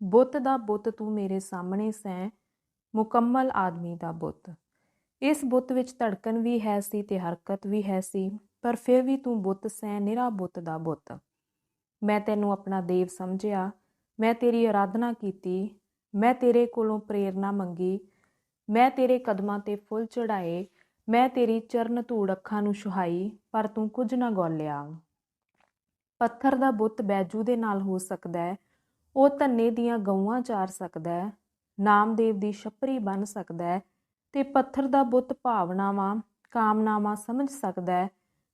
ਬੁੱਤ ਦਾ ਬੁੱਤ ਤੂੰ ਮੇਰੇ ਸਾਹਮਣੇ ਸੈਂ ਮੁਕੰਮਲ ਆਦਮੀ ਦਾ ਬੁੱਤ। ਇਸ ਬੁੱਤ ਵਿੱਚ ਧੜਕਣ ਵੀ ਹੈ ਸੀ ਤੇ ਹਰਕਤ ਵੀ ਹੈ ਸੀ, ਪਰ ਫਿਰ ਵੀ ਤੂੰ ਬੁੱਤ ਸੈਂ ਨਿਰਾ ਬੁੱਤ ਦਾ ਬੁੱਤ। ਮੈਂ ਤੈਨੂੰ ਆਪਣਾ ਦੇਵ ਸਮਝਿਆ, ਮੈਂ ਤੇਰੀ ਆਰਾਧਨਾ ਕੀਤੀ, ਮੈਂ ਤੇਰੇ ਕੋਲੋਂ ਪ੍ਰੇਰਣਾ ਮੰਗੀ, ਮੈਂ ਤੇਰੇ ਕਦਮਾਂ ਤੇ ਫੁੱਲ ਚੜਾਏ ਮੈਂ ਤੇਰੀ ਚਰਨ ਧੂੜ ਅੱਖਾਂ ਨੂੰ ਸੁਹਾਈ, ਪਰ ਤੂੰ ਕੁਝ ਨਾ ਗੋਲਿਆ। ਪੱਥਰ ਦਾ ਬੁੱਤ ਬੈਜੂ ਦੇ ਨਾਲ ਹੋ ਸਕਦਾ ਹੈ ਉਹ ਧੰਨੇ ਦੀਆਂ ਗਊਆਂ ਚਾਰ ਸਕਦਾ ਹੈ, ਨਾਮਦੇਵ ਦੀ ਛਪਰੀ ਬਣ ਸਕਦਾ ਹੈ ਤੇ ਪੱਥਰ ਦਾ ਬੁੱਤ ਭਾਵਨਾਵਾਂ, ਕਾਮਨਾਵਾਂ ਸਮਝ ਸਕਦਾ ਹੈ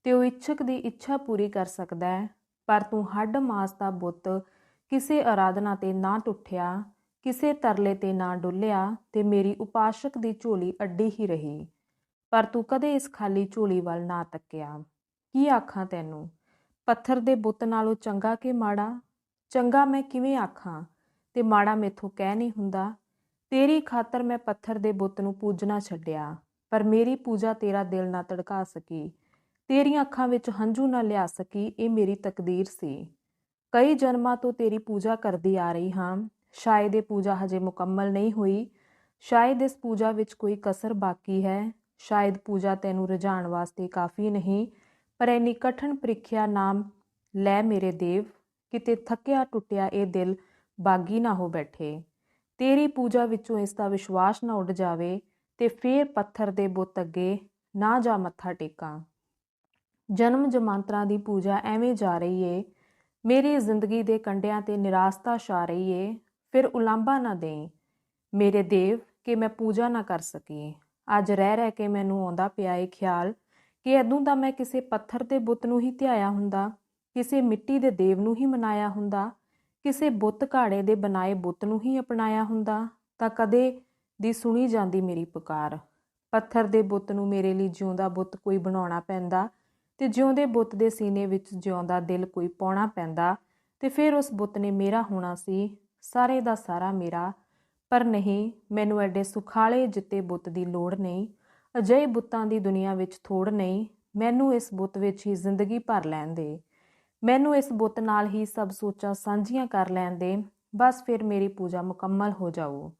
ਤੇ ਉਹ ਇੱਛਕ ਦੀ ਇੱਛਾ ਪੂਰੀ ਕਰ ਸਕਦਾ ਹੈ। ਪਰ ਤੂੰ ਹੱਡ ਮਾਸ ਦਾ ਬੁੱਤ ਕਿਸੇ ਆਰਾਧਨਾ ਤੇ ਨਾ ਟੁੱਟਿਆ, ਕਿਸੇ ਤਰਲੇ ਤੇ ਨਾ ਡੁੱਲਿਆ ਤੇ ਮੇਰੀ ਉਪਾਸ਼ਕ ਦੀ ਝੋਲੀ ਅੱਡੀ ਹੀ ਰਹੀ। ਪਰ ਤੂੰ ਕਦੇ ਇਸ ਖਾਲੀ ਝੋਲੀ ਵੱਲ ਨਾ ਤੱਕਿਆ। ਕੀ ਆਖਾਂ ਤੈਨੂੰ? ਪੱਥਰ ਦੇ ਬੁੱਤ ਨਾਲੋਂ ਚੰਗਾ ਕਿ ਮਾੜਾ? ਚੰਗਾ ਮੈਂ ਕਿਵੇਂ ਆਖਾਂ? ਤੇ ਮਾੜਾ ਮੇਥੋਂ ਕਹਿ ਨਹੀਂ ਹੁੰਦਾ। ਤੇਰੀ ਖਾਤਰ ਮੈਂ ਪੱਥਰ ਦੇ ਬੁੱਤ ਨੂੰ ਪੂਜਣਾ ਛੱਡਿਆ, ਪਰ ਮੇਰੀ ਪੂਜਾ ਤੇਰਾ ਦਿਲ ਨਾ ਤੜਕਾ ਸਕੀ। ਤੇਰੀਆਂ ਅੱਖਾਂ ਵਿੱਚ ਹੰਝੂ ਨਾ ਲਿਆ ਸਕੀ, ਇਹ ਮੇਰੀ ਤਕਦੀਰ ਸੀ। ਕਈ ਜਨਮਾਂ ਤੋਂ ਤੇਰੀ ਪੂਜਾ ਕਰਦੀ ਆ ਰਹੀ ਹਾਂ। ਸ਼ਾਇਦ ਇਹ ਪੂਜਾ ਹਜੇ ਮੁਕੰਮਲ ਨਹੀਂ ਹੋਈ। ਸ਼ਾਇਦ ਇਸ ਪੂਜਾ ਵਿੱਚ ਕੋਈ ਕਸਰ ਬਾਕੀ ਹੈ। ਸ਼ਾਇਦ ਪੂਜਾ ਤੈਨੂੰ ਰਝਾਣ ਵਾਸਤੇ ਕਾਫੀ ਨਹੀਂ, ਪਰ ਐਨੀ ਕਠਨ ਪ੍ਰੀਖਿਆ ਨਾਮ ਲੈ ਮੇਰੇ ਦੇਵ। ਕਿਤੇ ਥੱਕਿਆ ਟੁੱਟਿਆ ਇਹ ਦਿਲ ਬਾਗੀ ਨਾ ਹੋ ਬੈਠੇ। ਤੇਰੀ ਪੂਜਾ ਵਿੱਚੋਂ ਇਸ ਦਾ ਵਿਸ਼ਵਾਸ ਨਾ ਉੱਡ ਜਾਵੇ ਤੇ ਫੇਰ ਪੱਥਰ ਦੇ ਬੁੱਤ ਅੱਗੇ ਨਾ ਜਾ ਮੱਥਾ ਟੇਕਾਂ। ਜਨਮ ਜਮਾਂਤਰਾਂ ਦੀ ਪੂਜਾ ਐਵੇਂ ਜਾ ਰਹੀ ਏ। ਮੇਰੀ ਜ਼ਿੰਦਗੀ ਦੇ ਕੰਡਿਆਂ ਤੇ ਨਿਰਾਸਤਾ ਛਾ ਰਹੀ ਏ। ਫਿਰ ਉਲਾਂਭਾ ਨਾ ਦੇਈ। ਮੇਰੇ ਦੇਵ, ਕਿ ਮੈਂ ਪੂਜਾ ਨਾ ਕਰ ਸਕੀ। ਅੱਜ ਰਹਿ ਰਹਿ ਕੇ ਮੈਨੂੰ ਆਉਂਦਾ ਪਿਆ ਏ ਖਿਆਲ ਕਿ ਅਦੋਂ ਤਾਂ ਮੈਂ ਕਿਸੇ ਪੱਥਰ ਦੇ ਬੁੱਤ ਨੂੰ ਹੀ ਧਿਆਇਆ ਹੁੰਦਾ। ਕਿਸੇ ਮਿੱਟੀ ਦੇ ਦੇਵ ਨੂੰ ਹੀ ਮਨਾਇਆ ਹੁੰਦਾ, ਕਿਸੇ ਬੁੱਤ ਘਾੜੇ ਦੇ ਬਣਾਏ ਬੁੱਤ ਨੂੰ ਹੀ ਅਪਣਾਇਆ ਹੁੰਦਾ, ਤਾਂ ਕਦੇ ਦੀ ਸੁਣੀ ਜਾਂਦੀ ਮੇਰੀ ਪੁਕਾਰ। ਪੱਥਰ ਦੇ ਬੁੱਤ ਨੂੰ ਮੇਰੇ ਲਈ ਜਿਉਂਦਾ ਬੁੱਤ ਕੋਈ ਬਣਾਉਣਾ ਪੈਂਦਾ ਤੇ ਜਿਉਂਦੇ ਬੁੱਤ ਦੇ ਸੀਨੇ ਵਿੱਚ ਜਿਉਂਦਾ ਦਿਲ ਕੋਈ ਪਾਉਣਾ ਪੈਂਦਾ ਤੇ ਫਿਰ ਉਸ ਬੁੱਤ ਨੇ ਮੇਰਾ ਹੋਣਾ ਸੀ, ਸਾਰੇ ਦਾ ਸਾਰਾ ਮੇਰਾ। ਪਰ ਨਹੀਂ, ਮੈਨੂੰ ਐਡੇ ਸੁਖਾਲੇ ਜਿੱਤੇ ਬੁੱਤ ਦੀ ਲੋੜ ਨਹੀਂ, ਅਜਿਹੇ ਬੁੱਤਾਂ ਦੀ ਦੁਨੀਆ ਵਿੱਚ ਥੋੜ ਨਹੀਂ, ਮੈਨੂੰ ਇਸ ਬੁੱਤ ਵਿੱਚ ਹੀ ਜ਼ਿੰਦਗੀ ਭਰ ਲੈਣ ਦੇ। ਮੈਨੂੰ ਇਸ ਬੁੱਤ ਨਾਲ ਹੀ ਸਭ ਸੋਚਾਂ ਸਾਂਝੀਆਂ ਕਰ ਲੈਣ ਦੇ। ਬਸ ਫਿਰ ਮੇਰੀ ਪੂਜਾ ਮੁਕੰਮਲ ਹੋ ਜਾਊ।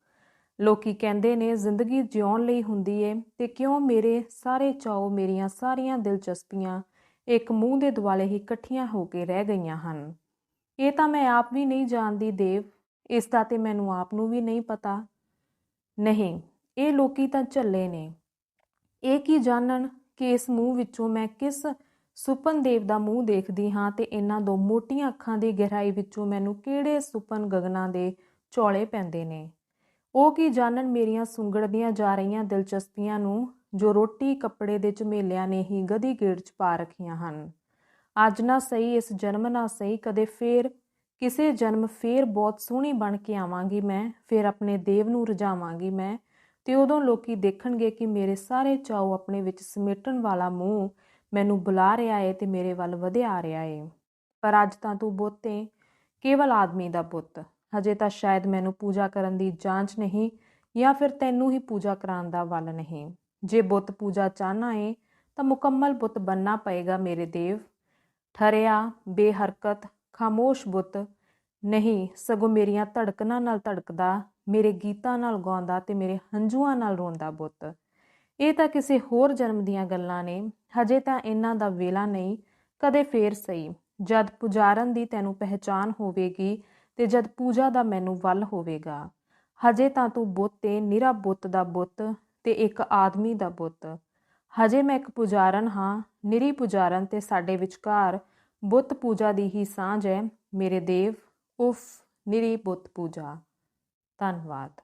ਲੋਕੀ ਕਹਿੰਦੇ ਨੇ, ਜ਼ਿੰਦਗੀ ਜਿਉਣ ਲਈ ਹੁੰਦੀ ਏ, ਤੇ ਕਿਉਂ ਮੇਰੇ ਸਾਰੇ ਚਾਉ ਮੇਰੀਆਂ ਸਾਰੀਆਂ ਦਿਲਚਸਪੀਆਂ ਇੱਕ ਮੂੰਹ ਦੇ ਦੁਆਲੇ ਹੀ ਇਕੱਠੀਆਂ ਹੋ ਕੇ ਰਹਿ ਗਈਆਂ ਹਨ? ਇਹ ਤਾਂ ਮੈਂ ਆਪ ਵੀ ਨਹੀਂ ਜਾਣਦੀ ਦੇਵ। ਇਸ ਦਾ ਤੇ ਮੈਨੂੰ ਆਪ ਨੂੰ ਵੀ ਨਹੀਂ ਪਤਾ। ਨਹੀਂ, ਇਹ ਲੋਕੀ ਤਾਂ ਝੱਲੇ ਨੇ। ਇਹ ਕੀ ਜਾਣਨ ਕਿ ਇਸ ਮੂੰਹ ਵਿੱਚੋਂ ਮੈਂ ਕਿਸ ਸੁਪਨ ਦੇਵ ਦਾ ਮੂੰਹ ਦੇਖਦੀ ਹਾਂ ਤੇ ਇਹਨਾਂ ਦੋ ਮੋਟੀਆਂ ਅੱਖਾਂ ਦੀ ਗਹਿਰਾਈ ਵਿੱਚੋਂ ਮੈਨੂੰ ਕਿਹੜੇ ਸੁਪਨ ਗਗਨਾਂ ਦੇ ਚੌਲੇ ਪੈਂਦੇ ਨੇ। ਉਹ ਕੀ ਜਾਣਨ ਮੇਰੀਆਂ ਸੁੰਗੜਦੀਆਂ ਜਾ ਰਹੀਆਂ ਦਿਲਚਸਪੀਆਂ ਨੂੰ ਜੋ ਰੋਟੀ ਕੱਪੜੇ ਦੇ ਝਮੇਲਿਆਂ ਨੇ ਹੀ ਗਦੀ ਗੇੜ ਚ ਪਾ ਰੱਖੀਆਂ ਹਨ। ਅੱਜ ਨਾ ਸਹੀ ਇਸ ਜਨਮ ਨਾ ਸਹੀ ਕਦੇ ਫੇਰ, ਕਿਸੇ ਜਨਮ ਫੇਰ ਬਹੁਤ ਸੋਹਣੀ ਬਣ ਕੇ ਆਵਾਂਗੀ ਮੈਂ, ਫੇਰ ਆਪਣੇ ਦੇਵ ਨੂੰ ਰਜਾਵਾਂਗੀ ਮੈਂ, ਤੇ ਉਦੋਂ ਲੋਕੀ ਦੇਖਣਗੇ ਕਿ ਮੇਰੇ ਸਾਰੇ ਚਾਉ ਆਪਣੇ ਵਿੱਚ ਸਮੇਟਣ ਵਾਲਾ ਮੂੰਹ ਮੈਨੂੰ ਬੁਲਾ ਰਿਹਾ ਏ ਤੇ ਮੇਰੇ ਵੱਲ ਵਧਿਆ ਰਿਹਾ ਏ। ਪਰ ਅੱਜ ਤਾਂ ਤੂੰ ਬੁੱਤੇ, ਕੇਵਲ ਆਦਮੀ ਦਾ ਬੁੱਤ ਹਜੇ ਤਾਂ ਸ਼ਾਇਦ ਮੈਨੂੰ ਪੂਜਾ ਕਰਨ ਦੀ ਜਾਂਚ ਨਹੀਂ ਜਾਂ ਫਿਰ ਤੈਨੂੰ ਹੀ ਪੂਜਾ ਕਰਾਉਣ ਦਾ ਵੱਲ ਨਹੀਂ। ਜੇ ਬੁੱਤ ਪੂਜਾ ਚਾਹਨਾ ਏ, ਤਾਂ ਮੁਕੰਮਲ ਬੁੱਤ ਬੰਨਾ ਪਏਗਾ ਮੇਰੇ ਦੇਵ। ਠਰਿਆ, ਬੇਹਰਕਤ, ਖਾਮੋਸ਼ ਬੁੱਤ। ਨਹੀਂ, ਸਗੋਂ ਮੇਰੀਆਂ ਧੜਕਨਾਂ ਨਾਲ ਧੜਕਦਾ, ਮੇਰੇ ਗੀਤਾਂ ਨਾਲ ਗਾਉਂਦਾ ਤੇ ਮੇਰੇ ਹੰਝੂਆਂ ਨਾਲ ਰੋਂਦਾ ਬੁੱਤ। ਇਹ ਤਾਂ ਕਿਸੇ ਹੋਰ ਜਨਮ ਦੀਆਂ ਗੱਲਾਂ ਨੇ। ਹਜੇ ਤਾਂ ਇਹਨਾਂ ਦਾ ਵੇਲਾ ਨਹੀਂ, ਕਦੇ ਫੇਰ ਸਹੀ। ਜਦ ਪੁਜਾਰਨ ਦੀ ਤੈਨੂੰ ਪਹਿਚਾਨ ਹੋਵੇਗੀ ਤੇ ਜਦ ਪੂਜਾ ਦਾ ਮੈਨੂੰ ਵੱਲ ਹੋਵੇਗਾ। ਹਜੇ ਤਾਂ ਤੂੰ ਬੁੱਤ ਤੇ ਨਿਰਾ ਬੁੱਤ ਦਾ ਬੁੱਤ ਤੇ ਇੱਕ ਆਦਮੀ ਦਾ ਬੁੱਤ। ਹਜੇ ਮੈਂ ਇੱਕ ਪੁਜਾਰਨ ਹਾਂ, ਨਿਰੀ ਪੁਜਾਰਨ ਤੇ ਸਾਡੇ ਵਿਚਕਾਰ ਬੁੱਤ ਪੂਜਾ ਦੀ ਹੀ ਸਾਂਝ ਹੈ। ਮੇਰੇ ਦੇਵ, ਉਫ, ਨਿਰੀ ਬੁੱਤ ਪੂਜਾ। ਧੰਨਵਾਦ।